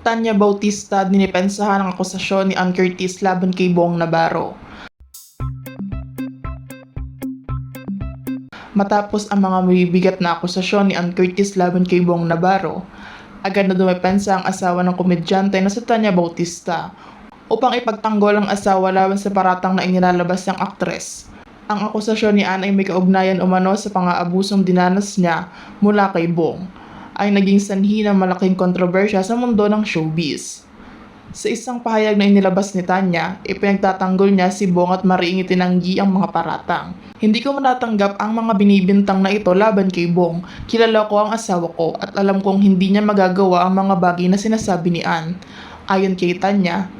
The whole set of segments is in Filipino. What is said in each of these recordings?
Tanya Bautista dinipensahan ang akusasyon ni Ann Curtis laban kay Bong Navarro. Matapos ang mga mabibigat na akusasyon ni Ann Curtis laban kay Bong Navarro, agad na dumepensa ang asawa ng komedyante na si Tanya Bautista upang ipagtanggol ang asawa laban sa paratang na inilalabas ng aktres. Ang akusasyon ni Ann ay may kaugnayan umano sa pang-aabusong dinanas niya mula kay Bong ay naging sanhi ng malaking kontrobersya sa mundo ng showbiz. Sa isang pahayag na inilabas ni Tanya, ipinagtatanggol niya si Bong at mariing itinanggi ang mga paratang. Hindi ko manatanggap ang mga binibintang na ito laban kay Bong. Kilala ko ang asawa ko at alam kong hindi niya magagawa ang mga bagay na sinasabi ni Ann. Ayon kay Tanya,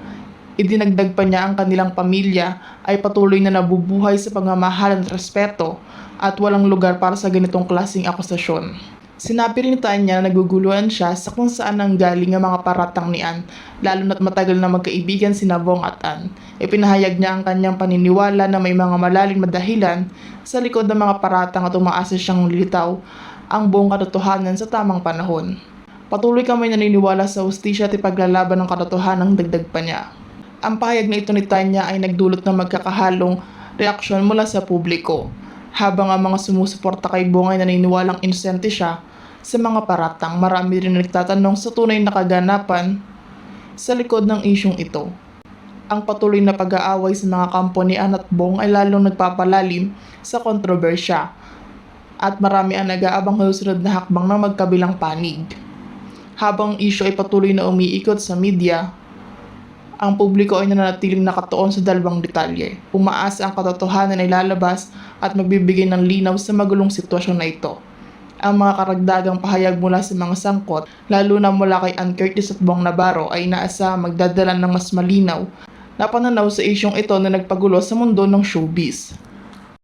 idinagdag pa niya ang kanilang pamilya ay patuloy na nabubuhay sa pagmamahal at respeto at walang lugar para sa ganitong klaseng akusasyon. Sinabi rin ni Tanya na naguguluhan siya sa kung saan nang galing ang mga paratang ni Ann, lalo na't matagal na magkaibigan si Bong at Ann. Ipinahayag niya ang kanyang paniniwala na may mga malalim na dahilan sa likod ng mga paratang at umaasa siyang lilitaw ang buong katotohanan sa tamang panahon. Patuloy kami naniniwala sa hustisya at ipaglalaban ng katotohanan dagdag pa niya. Ang pahayag na ito ni Tanya ay nagdulot ng magkakahalong reaksyon mula sa publiko. Habang ang mga sumusuporta kay Bong ay naniniwalang inosente siya sa mga paratang, marami rin nagtatanong sa tunay na kaganapan sa likod ng isyong ito. Ang patuloy na pag-aaway sa mga kampo ni Ann at Bong ay lalong nagpapalalim sa kontrobersya at marami ang nag-aabang susunod na hakbang ng magkabilang panig. Habang isyu ay patuloy na umiikot sa media, ang publiko ay nananatiling nakatuon sa dalawang detalye. Umaasa ang katotohanan ay lalabas at magbibigay ng linaw sa magulong sitwasyon na ito. Ang mga karagdagang pahayag mula sa mga sangkot, lalo na mula kay Ann Curtis at Bong Navarro ay inaasa magdadala ng mas malinaw na pananaw sa isyong ito na nagpagulo sa mundo ng showbiz.